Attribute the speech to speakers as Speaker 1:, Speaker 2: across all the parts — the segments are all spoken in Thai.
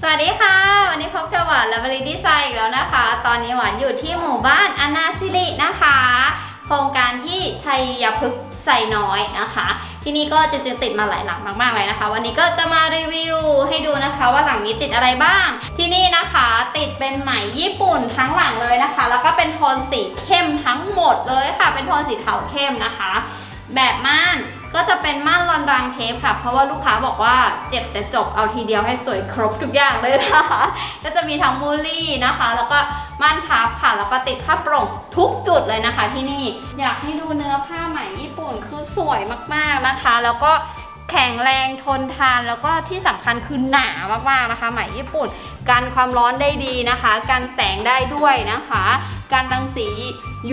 Speaker 1: สวัสดีค่ะ วันนี้พบกับหวานและบริดีไซน์อีกแล้วนะคะ ตอนนี้หวานอยู่ที่หมู่บ้านอนาซิรินะคะ โครงการที่ชัยยพฤกษ์ไซน้อยนะคะ ที่นี่ก็จะจะติดมาหลายหลังมากๆเลยนะคะ วันนี้ก็จะมารีวิวให้ดูนะคะว่าหลังนี้ติดอะไรบ้าง ที่นี่นะคะติดเป็นไหมญี่ปุ่นทั้งหลังเลยนะคะ แล้วก็เป็นโทนสีเข้มทั้งหมดเลยค่ะ เป็นโทนสีขาวเข้มนะคะ แบบม่าน ก็จะเป็นม่านลอนดางเทปค่ะ เพราะว่าลูกค้าบอกว่าเจ็บแต่จบเอาทีเดียวให้สวยครบทุกอย่างเลยนะคะ ก็จะมีทั้งมูลี่นะคะ แล้วก็ม่านพับค่ะ แล้วก็ติดผ้าโปร่งทุกจุดเลยนะคะ ที่นี่อยากให้ดูเนื้อผ้าใหม่ญี่ปุ่นคือสวยมากๆนะคะ แล้วก็ แข็งแรงทนทานแล้วก็ที่สำคัญคือหนามากๆนะคะไหมญี่ปุ่น กันความร้อนได้ดีนะคะ กันแสงได้ด้วยนะคะการรังสี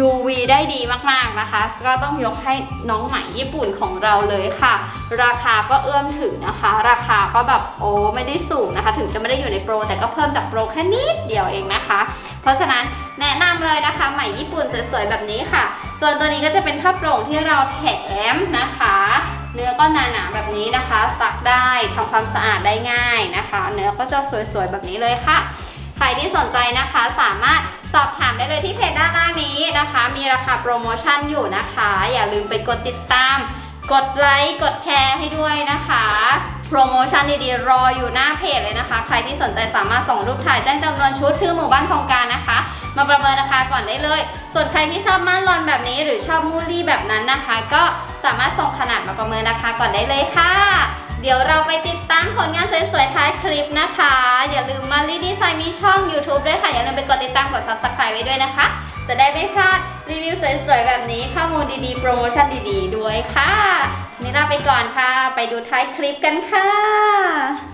Speaker 1: UV ได้ดีมากๆนะคะ ก็ต้องยกให้น้องใหม่ญี่ปุ่นของเราเลยค่ะ ราคาก็เอื้อมถึงนะคะ ราคาก็แบบโอ้ไม่ได้สูงนะคะ ถึงจะไม่ได้อยู่ในโปร แต่ก็เพิ่มจากโปรแค่นิดเดียวเองนะคะ เพราะฉะนั้นแนะนำเลยนะคะใหม่ญี่ปุ่นสวยๆแบบนี้ค่ะ ส่วนตัวนี้ก็จะเป็นผ้าโปร่งที่เราแถมนะคะ เนื้อก็หนาๆแบบนี้นะคะ ซักได้ทำความสะอาดได้ง่ายนะคะ เนื้อก็จะสวยๆแบบนี้เลยค่ะ ใครที่สนใจนะคะสามารถสอบถามได้เลยที่เพจด้านล่างนี้นะคะ มีราคาโปรโมชั่นอยู่นะคะ อย่าลืมไปกดติดตาม กดไลค์ กดแชร์ให้ด้วยนะคะ รโมชั่นดีๆ รออยู่หน้าเพจเลยนะคะ ใครที่สนใจสามารถส่งรูปถ่ายแจ้งจำนวนชุดชื่อหมู่บ้านโครงการนะคะ มาประเมินราคาก่อนได้เลย ส่วนใครที่ชอบม่านรอนแบบนี้ หรือชอบมูลลี่แบบนั้นนะคะ ก็สามารถส่งขนาดมาประเมินราคาก่อนได้เลยค่ะ เดี๋ยวเราไปติดตามผลงานสวยๆท้ายคลิปนะคะ อย่าลืมมารีดีไซน์มีช่อง YouTube ด้วยค่ะ อย่าลืมไปกดติดตามกด Subscribe ไว้ด้วยนะคะ จะได้ไม่พลาดรีวิวสวยๆแบบนี้ข้อมูลดีๆ โปรโมชั่นดีๆ ด้วยค่ะนี่ลาไปก่อนค่ะ ไปดูท้ายคลิปกันค่ะ